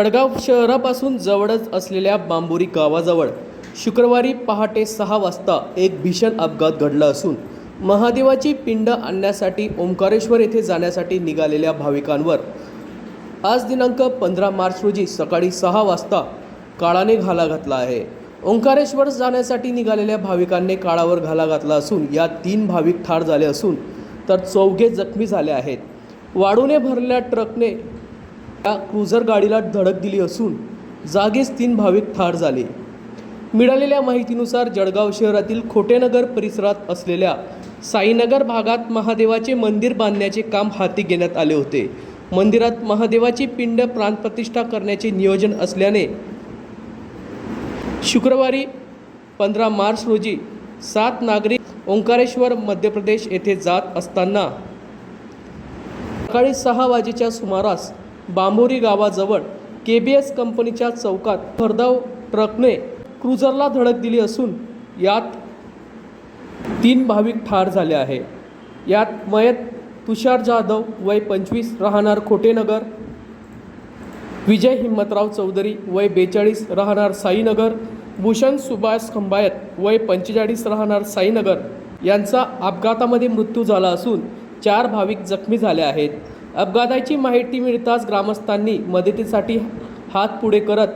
वडगाव शहरापासून जवळच असलेल्या बांबोरी गावाजवळ शुक्रवारी पहाटे सहा वाजता एक भीषण अपघात घडला असून महादेवाची पिंड आणण्यासाठी ओंकारेश्वर येथे जाण्यासाठी निघालेल्या भाविकांवर आज दिनांक पंधरा मार्च रोजी सकाळी सहा वाजता काळाने घाला घातला आहे. ओंकारेश्वर जाण्यासाठी निघालेल्या भाविकांनी काळावर घाला घातला असून या तीन भाविक ठार झाले असून तर चौघे जखमी झाले आहेत. वाढूने भरलेल्या ट्रकने या क्रुझर गाडीला धडक दिली असून जागीच तीन भाविक ठार झाले. मिळालेल्या माहितीनुसार जळगाव शहरातील खोटेनगर परिसरात असलेल्या साईनगर भागात महादेवाचे मंदिर बांधण्याचे काम हाती घेण्यात आले होते. मंदिरात महादेवाची पिंड प्राणप्रतिष्ठा करण्याचे नियोजन असल्याने शुक्रवारी पंधरा मार्च रोजी सात नागरिक ओंकारेश्वर मध्य प्रदेश येथे जात असताना सकाळी सहा वाजेच्या सुमारास बांबोरी गावाजवळ के बी एस कंपनीच्या चौकात भरधाव ट्रकने क्रुझरला धडक दिली असून यात तीन भाविक ठार झाले आहे. यात मयत तुषार जाधव वय पंचवीस राहणार खोटेनगर विजय हिम्मतराव चौधरी वय बेचाळीस राहणार साईनगर भूषण सुभाष खंबायत वय पंचेचाळीस राहणार साईनगर यांचा अपघातामध्ये मृत्यू झाला असून चार भाविक जखमी झाले आहेत. अपघाताची माहिती मिळताच ग्रामस्थांनी मदतीसाठी हात पुढे करत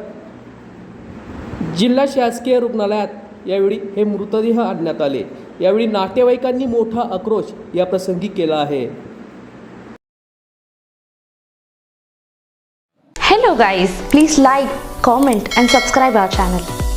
जिल्हा शासकीय रुग्णालयात यावेळी हे मृतदेह आणण्यात आले. यावेळी नातेवाईकांनी मोठा आक्रोश या प्रसंगी केला आहे. Hello guys please like comment and subscribe our channel